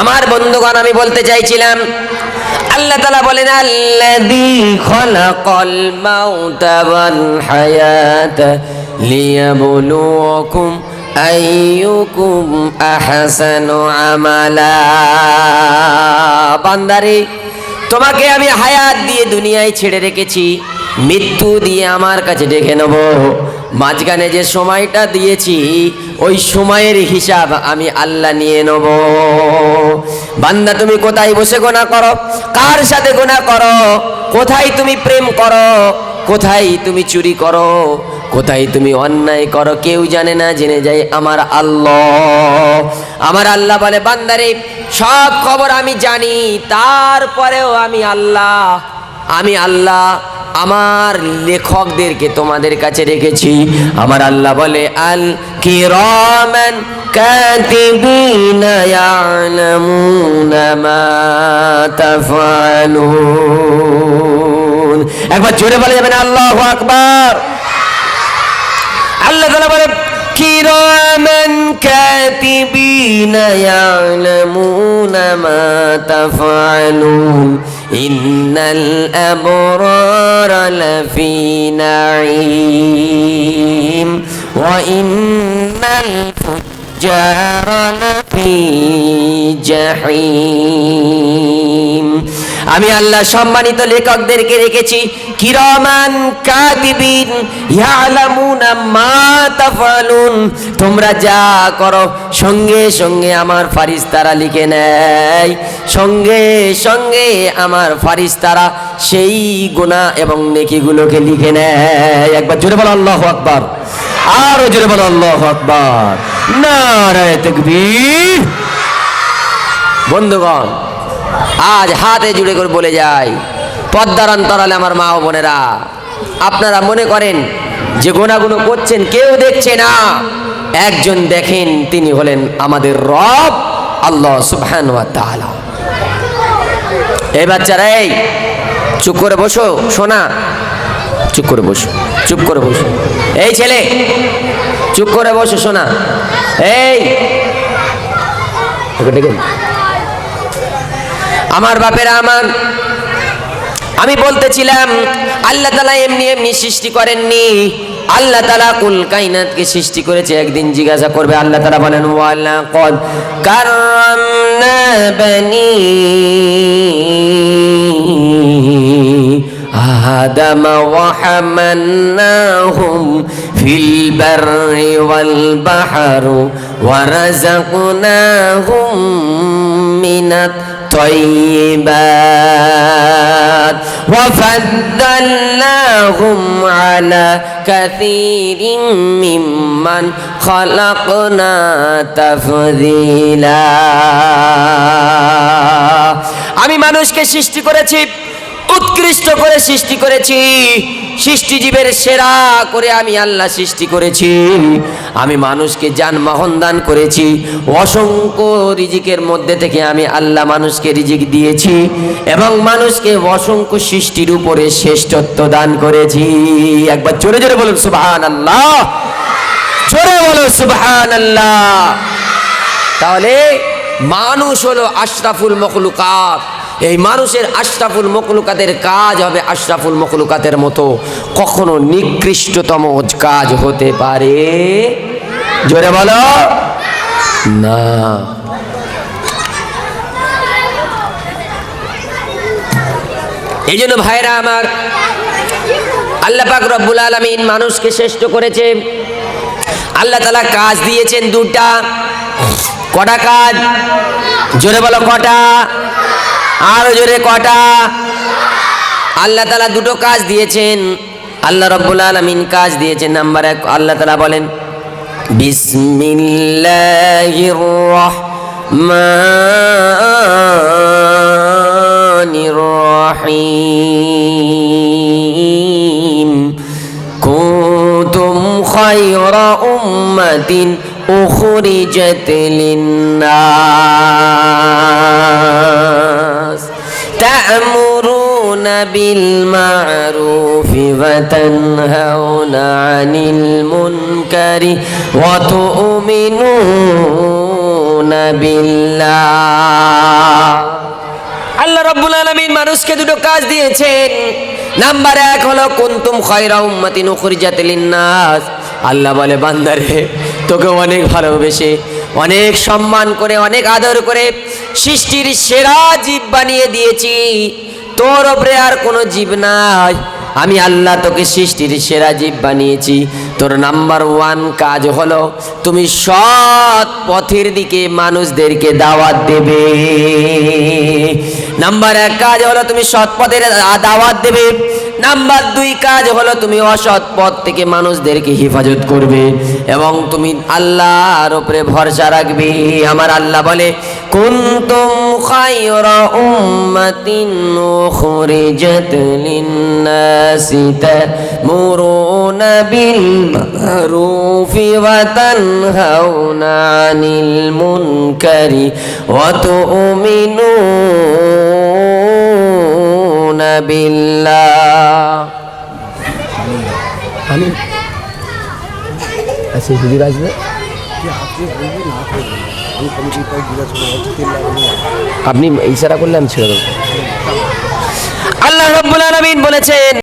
আমার বন্ধুগণ, আমি বলতে চাইছিলাম, আল্লাহ তালা বলেন, আল্লাযী খলাকাল মাউতা ওয়াল হায়াতা লিয়াবলুয়াকুম আইয়ুকুম আহসানু আমালা। বান্দারে, তোমাকে আমি হায়াত দিয়ে দুনিয়ায় ছেড়ে রেখেছি, মৃত্যু দিয়ে আমার কাছে ডেকে নেব। মাঝখানে যে সময়টা দিয়েছি ওই সময়ের হিসাব আমি আল্লাহ নিয়ে নেব। বান্দা, তুমি কোথায় বসে গোনা করো? কার সাথে গোনা করো? কোথায় তুমি প্রেম করো? কোথায় তুমি চুরি করো? কোথায় তুমি অন্যায় করো? কেউ জানে না, জেনে যায় আমার আল্লাহ। আমার আল্লাহ বলে, বান্দারে, সব খবর আমি জানি, তারপরেও আমি আল্লাহ আমি আল্লাহ আমার লেখকদেরকে তোমাদের কাছে রেখেছি। আমার আল্লাহ বলে, আল মা তাফআলুন। একবার জোরে বলে যাবেন, আল্লাহু আকবার। আল্লাহ তাআলা বলে, কিরামান কাতিবিনা ইয়ালামুনা মা তাফআলুন। إن الأبرار لفي نعيم وإن الفجار لفي جحيم. আমি আল্লাহ সম্মানিত লেখকদেরকে রেখেছি কিরমান কাতিবিন ইয়ালামুনা মা তাফালুন তোমরা যা করো, সঙ্গে সঙ্গে আমার ফারিস্তারা লিখে নেয়। সঙ্গে সঙ্গে আমার ফারিস্তারা সেই গুনাহ এবং নেকিগুলোকে লিখে নেয়। একবার জোরে বলো আল্লাহু আকবার। আরও জোরে বলো আল্লাহু আকবার। নারায়ে তাকবীর। বন্ধুগণ আজ হাতে জুড়ে করে বলে যাই, পদ্মার অন্তরালে আমার মা ও বোনেরা, আপনারা মনে করেন যে গোনাগুলো করছেন, কেউ দেখছে না। একজন দেখেন, তিনি হলেন আমাদের রব, আল্লাহ সুবহান এই বাচ্চারা, এই, চুপ করে বসো শোনা চুপ করে বসো, চুপ করে বসো। এই ছেলে, চুপ করে বসো শোনা এই। আমার বাপেরা আমার আমি বলতেছিলাম আল্লাহ তালা এমনি এমনি সৃষ্টি করেননি আল্লাহ তালা কুল কাইনাতকে সৃষ্টি করেছে একদিন জিজ্ঞাসা করবে আল্লাহ তালা বলেন ওয়ালা কদ কাররামনা বানি آدم وحملناهم في البر والبحر ورزقناهم من الطيبات وفضلناهم على كثير ممن خلقنا تفضيلا আমি মানুষকে সৃষ্টি করেছি উৎকৃষ্ট করে সৃষ্টি করেছি। সৃষ্টিজীবের সেরা করে আমি আল্লাহ সৃষ্টি করেছি। আমি মানুষকে যানবাহন দান করেছি। অসংখ্য রিজিকের মধ্যে থেকে আমি আল্লাহ মানুষকে রিজিক দিয়েছি এবং মানুষকে অসংখ্য সৃষ্টির উপরে শ্রেষ্ঠত্ব দান করেছি। একবার জোরে জোরে বলুন সুবহান আল্লাহ জোরে বলো সুবহান আল্লাহ তাহলে মানুষ হলো আশরাফুল মখলুকাত। এই মানুষের আশরাফুল মকলুকাতের কাজ হবে আশরাফুল মকলুকাতের মতো। কখনো নিকৃষ্টতম কাজ হতে পারে। জোরে বলো। না। এই জন্য ভাইরা আমার আল্লাহ পাক রব্বুল আলমিন মানুষকে শ্রেষ্ঠ করেছে। আল্লাহ তালা কাজ দিয়েছেন দুটা। কটা কাজ? জোরে বলো কটা? আরও জোরে কটা? আল্লাহ তালা দুটো কাজ দিয়েছেন। আল্লাহ রব্বুল আলমিন কাজ দিয়েছেন। নাম্বার এক, আল্লাহ তালা বলেন, বিসমিল্লাহির রহমানির রহিম। কুনতুম খায়রা উম্মাতিন উখরিজাত লিন-নাস। بالمعروف وتنهون عن المنكر وتؤمنون বিল্লাহ আল্লাহ রব্বুল আলামিন মানুষকে দুটো কাজ দিয়েছেন নাম্বার এক হলো কুনতুম খয়রা উম্মাতিন উখরিজাত লিন্নাস আল্লাহ বলে বান্দারে তোকে অনেক ভালোবেসে অনেক সম্মান করে অনেক আদর করে সৃষ্টির সেরা জীব বানিয়ে দিয়েছি তোর ওপরে আর কোনো জীব নাই। আমি আল্লাহ তোকে সৃষ্টির সেরা জীব বানিয়েছি। তোর নাম্বার ওয়ান কাজ হলো, তুমি সৎ পথের দিকে মানুষদেরকে দাওয়াত দেবে। নাম্বার এক কাজ হলো, তুমি সৎ পথের দাওয়াত দেবে। নাম্বার দুই কাজ হলো তুমি অসৎ পথ থেকে মানুষদেরকে হেফাজত করবে এবং তুমি আল্লাহর উপরে ভরসা রাখবে। আমার আল্লাহ বলে, কুনতুম খায়রা উম্মাতিন উখরিজাত লিন-নাসি তা'মুরুনা বিল মা'রুফি ওয়া তানহাউনা 'আনিল মুনকারি ওয়া তু'মিনুনা আপনি ইশারা করলে আমি ছেড়ে দেবো আল্লাহ রব্বুল আলমিন বলেছেন